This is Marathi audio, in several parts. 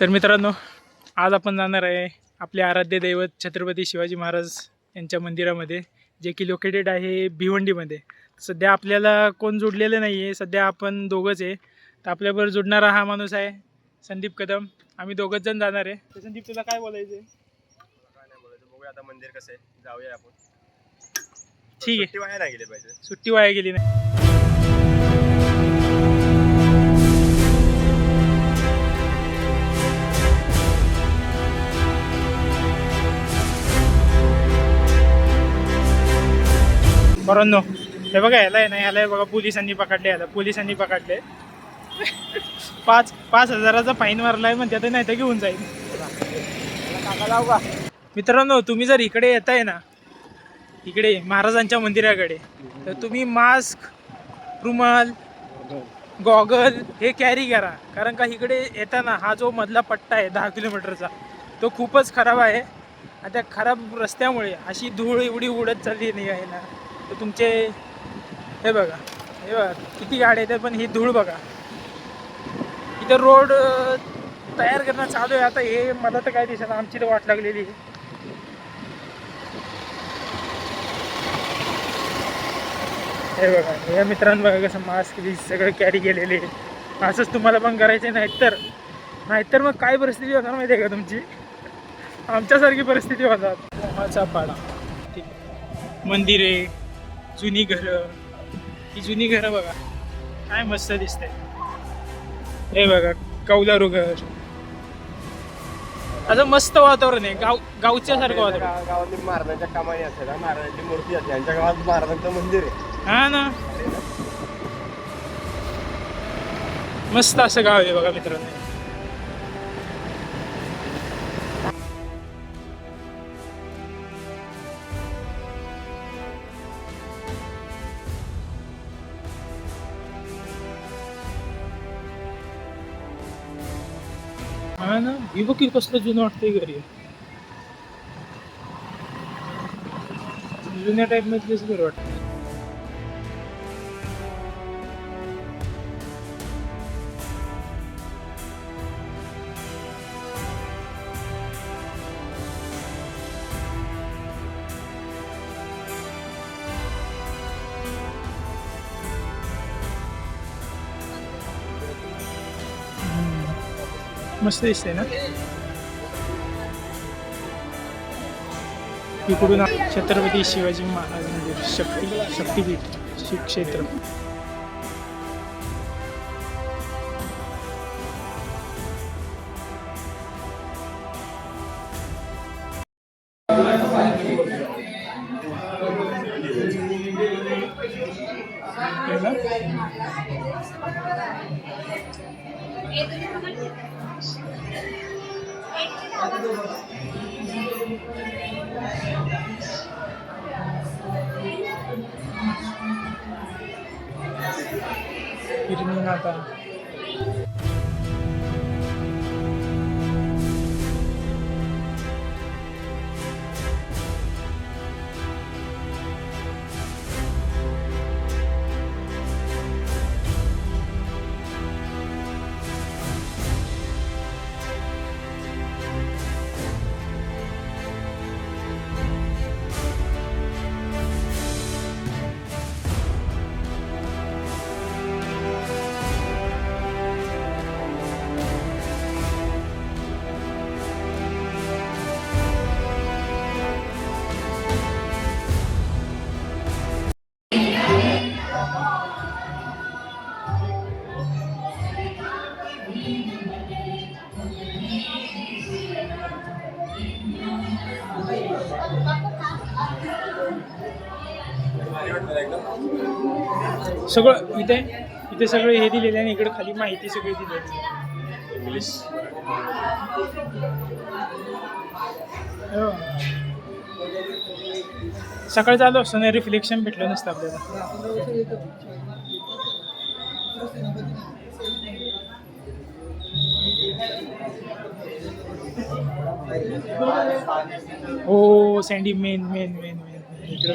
तर मित्रांनो आज आपण जाणार आहे आपले आराध्य दैवत छत्रपती शिवाजी महाराज यांच्या मंदिरामध्ये जे की लोकेटेड आहे भिवंडीमध्ये. सध्या आपल्याला कोण जोडलेलं नाही आहे सध्या आपण दोघंच आहे. तर आपल्याबरोबर जोडणारा हा माणूस आहे संदीप कदम. आम्ही दोघंच जण जाणार आहे. तर संदीप तुला काय बोलायचं आहे काय नाही बोलायचं बघूया आता मंदिर कसं आहे. जाऊया आपण. ठीक आहे. सुट्टी वाया नाही गेली पाहिजे. सुट्टी वाया गेली नाही. बरोनो हे बघा ह्याला आहे ना ह्याला बघा पोलिसांनी पकडले ह्याला पोलिसांनी पकडले. पाच पाच हजाराचा फाईन मारलाय म्हणते आता नाही तर घेऊन जाईल. का मित्रांनो तुम्ही जर इकडे येताय ना इकडे महाराजांच्या मंदिराकडे तर तुम्ही मास्क रुमाल गॉगल हे कॅरी करा. कारण का इकडे येताना हा जो मधला पट्टा आहे दहा किलोमीटरचा तो खूपच खराब आहे. आणि त्या खराब रस्त्यामुळे अशी धूळ एवढी उडत चालली नाही आहे ना तर तुमचे हे बघा हे बघा किती गाड्या येतात पण ही धूळ बघा. इथं रोड तयार करणं चालू आहे. आता हे मला तर काय दिसत आमची तर वाट लागलेली आहे. हे बघा या मित्रांनो बघा कसं मास्क बी सगळं कॅरी केलेले असंच तुम्हाला पण करायचं नाहीतर नाहीतर मग काय परिस्थिती होणार माहिती आहे का तुमची? आमच्यासारखी परिस्थिती होतात मोहाचा पाडा. ठीक आहे. मंदिरे जुनी घरं. ही जुनी घरं बघा. काय मस्त दिसतंय. हे बघा कौलारू घर. असं मस्त वातावरण आहे. गाव गावच्या सारखं वातावरण. गा- गावातली महाराजांच्या कमानी असते ना महाराजांची मूर्ती असते. यांच्या गावात महाराजांचं मंदिर आहे. हा ना. मस्त असं गाव आहे बघा मित्रांनो. हा ना ही बघ की कसलं जुनं वाटतंय घरी. जुन्या टाईप मधलेच घर वाटतं मस्त दिसते ना? इकडून छत्रपती शिवाजी महाराज मंदिर शक्ती शक्तीपीठ श्री केलं? हिरणी नाका सगळं इथे इथे सगळं हे दिलेलं आहे आणि इकडे खाली माहिती सगळी दिलेली. आहे इंग्लिश हो. सकाळचं आलो असतं ना रिफ्लेक्शन भेटलं नसतं आपल्याला. हो सँडी मेन मेन मेन मेन इकडे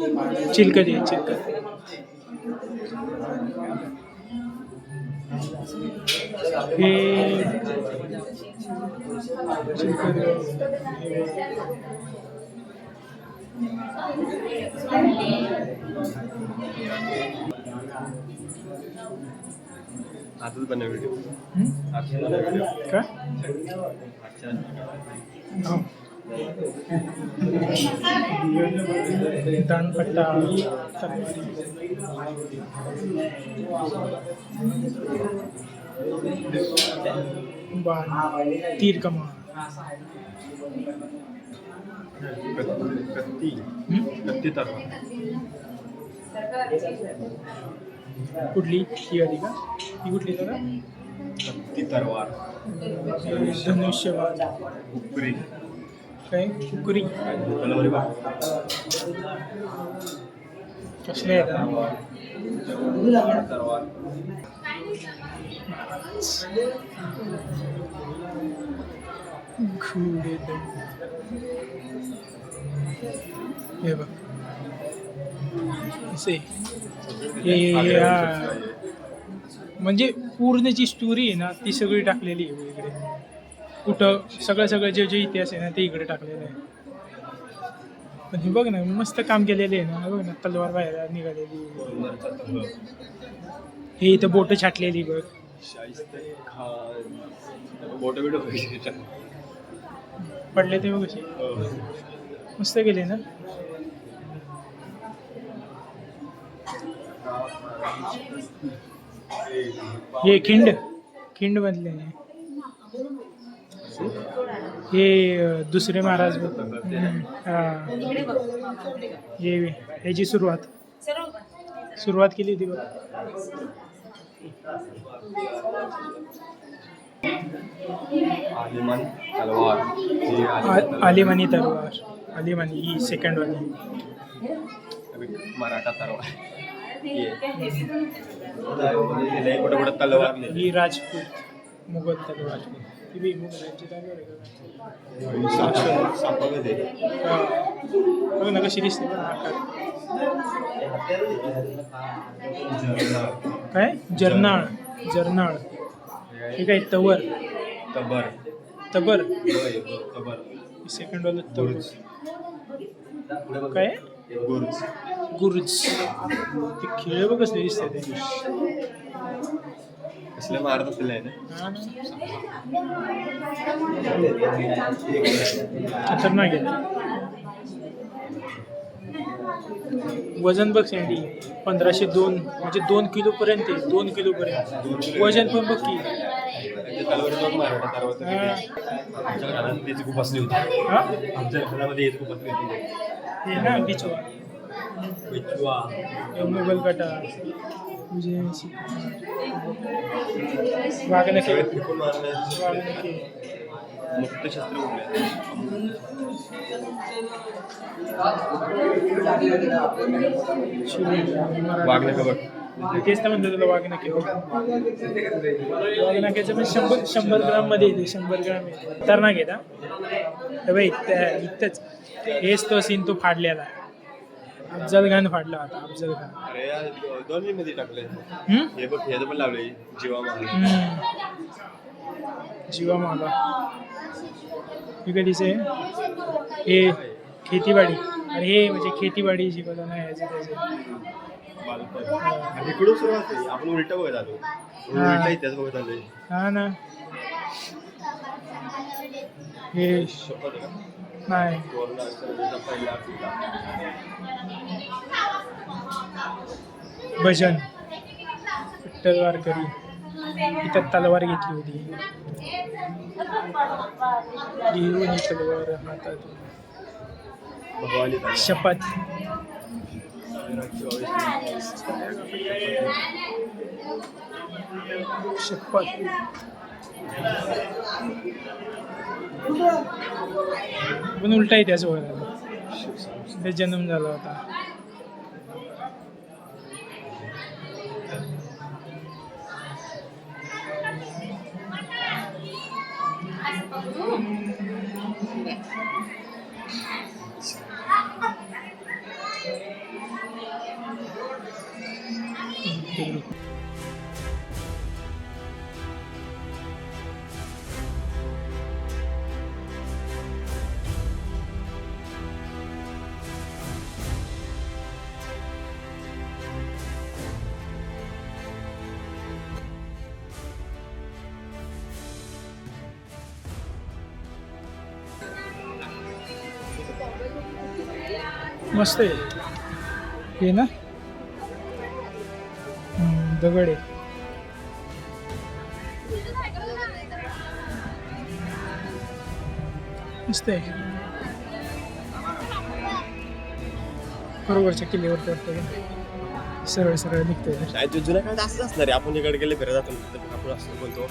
चिलकत आहे चिलकत हे चिलकत आजच बनव व्हिडिओ हं? आजच बनव व्हिडिओ काय? तलवारी बाण. तीर कुठली? ही आली का? ही कुठली तर? कत्ती तरवार धनुष्यबाण. उपरी. काय बघ कसले हे बघ असे म्हणजे पूर्ण जी स्टोरी आहे ना ती सगळी टाकलेली आहे इकडे कुठं सगळं सगळं जे जे इतिहास आहे ना ते इकडे टाकलेलं आहे. पण हे बघ ना मस्त काम केलेले आहे ना. बघ ना तलवार बाहेर निघालेली. हे इथं बोट छाटलेली बघ. बोट बिट पडले ते बघ कसे मस्त केले ना. हे खिंड खिंड बनले हे दुसरे महाराज हा. ह्याची सुरुवात. सुरुवात केली होती बघ. आलिमान तलवार. आलिमानी ही सेकंड वाली. मराठा तलवार ही राजपूत मुघल तलवार. हा. बघ ना आकार. काय? जर्नाळ. जर्नाळ. हे काय तवर? तबर. तबर? तबर. सेकंड वाला तवर. गुरुज. काय? गुरुज. गुरुज. ते खेळ बघ कसले दिसते ते कसले मारत असले. खतरनाक आहे. वजन बघ सँडी पंधराशे दोन म्हणजे दोन किलो पर्यंत दोन किलो पर्यंत. वजन पण बघ की. आमच्या घरात त्याची खूप असली होती. हा? आमच्या घरामध्ये याची खूप असली होती. हे ना बिचवा. विचवा मुघल कटा मारण्याचे वाघनखे मुक्त शस्त्र उरले वागणे तेच तर म्हणतो तुला वाघनखे वाघनखेचं पण शंभर शंभर ग्राममध्ये येते शंभर ग्राम येते. खतरनाक ना? हे बाई इथंच. हेच तो सीन तो फाडलेला अफजल खान फाडला होता अफजल खान. अरे यार दोन्ही मध्ये टाकले हम्म? हे बघ हे पण लावले जीवा महाल हम्म. जीवा माला कधीच आहे हे खेतीवाडी. अरे हे म्हणजे खेतीवाडी शिकवतो ना ह्याचे त्याचे. बालपण. आणि इकडून सुरुवात आहे आपण उलट बघत आलो. हा. उलटा इतिहास बघत आलोय. हा ना. हे. शपथ का? नाही. भजन. विठ्ठल वारकरी इथं तलवार घेतली होती. घेऊन तलवार हातात. शपथ. शपथ. पण उलटा आहे त्याच ते जन्म झाला होता. मस्त आहे. हे ना? दगड आहे. मस्त आहे. बरोबरच्या किल्ल्यावरती वाटतं? सरळ सरळ निघतोय. जुन्या काळात असंच असणार आहे आपण जिकडे गेले फिरत जातो आपण असं बोलतो.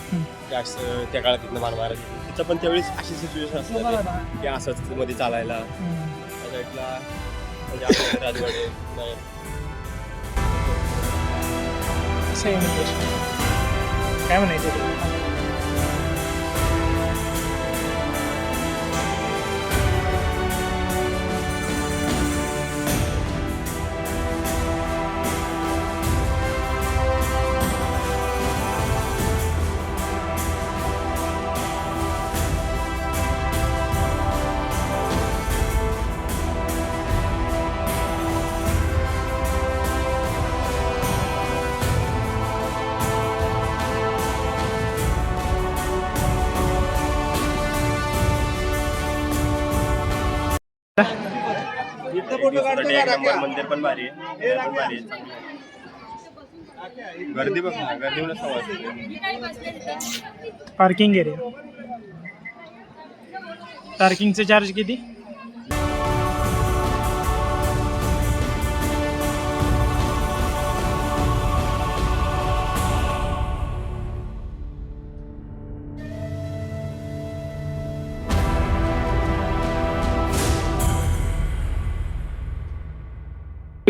की असं त्या काळात तिथनं मार मारायची तिथं पण त्यावेळेस अशी सिच्युएशन असणार की असंच मध्ये चालायला. हम्म. त्या साईडला म्हणजे आपल्याकडे राजवाडे नंबर मंदिर पण भारी आहे. पण भारी आहे. गर्दी बघ ना गर्दी पण सवाल पार्किंग एरिया. पार्किंगचे चार्ज किती?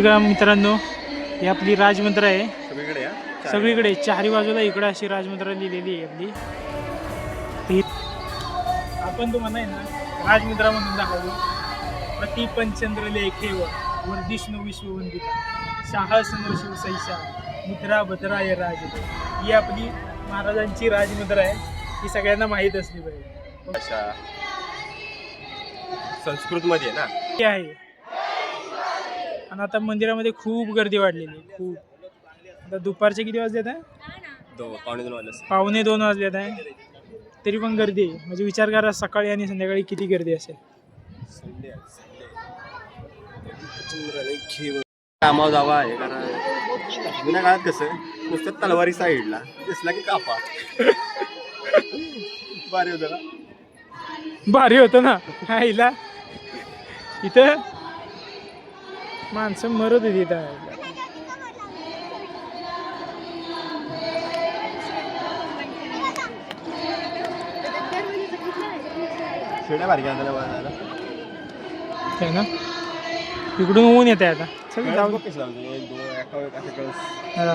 का मित्रांनो ही आपली राजमुद्रा आहे. सगळीकडे सगळीकडे चारी बाजूला इकडे अशी राजमुद्रा लिहिलेली आहे आपली. ती आपण तुम्हाला आहे ना राजमुद्रा म्हणून दाखवतो. प्रति पंचंद्र लेखेव वर्धिष्णू विश्ववंदिता साहसनव शिवसैसा मुद्रा भद्राय राज ही आपली महाराजांची राजमुद्रा आहे. ही सगळ्यांना माहीत असली पाहिजे. अशा संस्कृत मध्ये ना? ती आहे. आणि आता मंदिरामध्ये खूप गर्दी वाढलेली आहे. खूप. आता दुपारचे किती वाजलेत आहे? दो पावणे दोन वाजले असतील. पावणे दोन वाजलेत आहे. तरी पण गर्दी आहे. म्हणजे विचार करा सकाळी आणि संध्याकाळी किती गर्दी असेल. संडे आहे, संडे. कामावर जावा आहे कारण जुन्या काळात कसं नुसतं तलवारी साईडला दिसला की कापा. भारी होतं ना? भारी होतं ना? आईला इथं माणसं मरत होती. है ना? इकडून ऊन येते आता. चल कळस जाऊ. हा.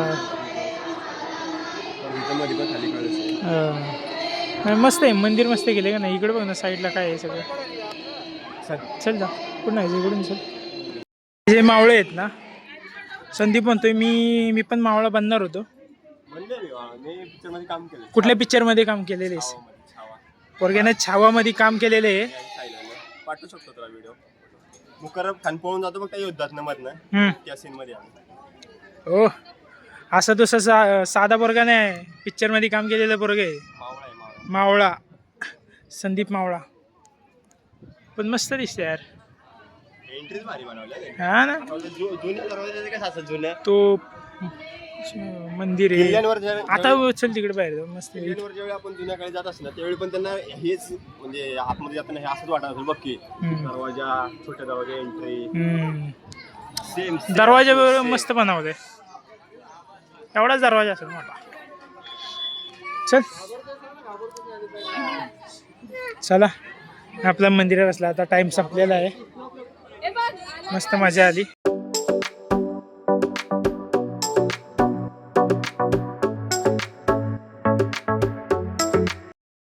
हा. मस्त आहे. मंदिर मस्त केले का नाही? इकडे बघ ना साईडला काय आहे सगळं. चल. चल जा. कुठं नाही इकडून चल. जे मावळे आहेत ना संदीप म्हणतोय मी मी पण मावळा बनणार होतो. मी picture मध्ये काम केलं कुठल्या पिक्चरमध्ये काम केलेले. पोरग्याने छावामध्ये काम केलेले आहे. पाठवू शकतो तुला व्हिडिओ मुकरब खान पळून जातो बघ त्या युद्धात मधनं. त्या सीन मध्ये. हो. असं तसं सा साधा पोरगा नाही. पिक्चरमध्ये काम केलेलं पोरग आहे. मावळा संदीप मावळा. पण मस्त दिसते यार एंट्रीज भारी बनवल्या त्यांनी. हा. ना? तो मंदिर आहे. आता चल तिकडे बाहेर जाऊ मस्त आहे. ज्यावेळी आपण जुन्या काळी जात असतो ना त्यावेळी पण त्यांना हेच म्हणजे आतमध्ये जाताना हे असंच वाटत असेल बघ की. हम्म. दरवाजा छोट्या दरवाजा एंट्री हम्म. सेम दरवाजा वगैरे मस्त बनवले एवढाच दरवाजा असेल मोठा. चल. चला. आपल्या मंदिरात बसला आता टाइम संपलेला आहे. मस्त मजा आली.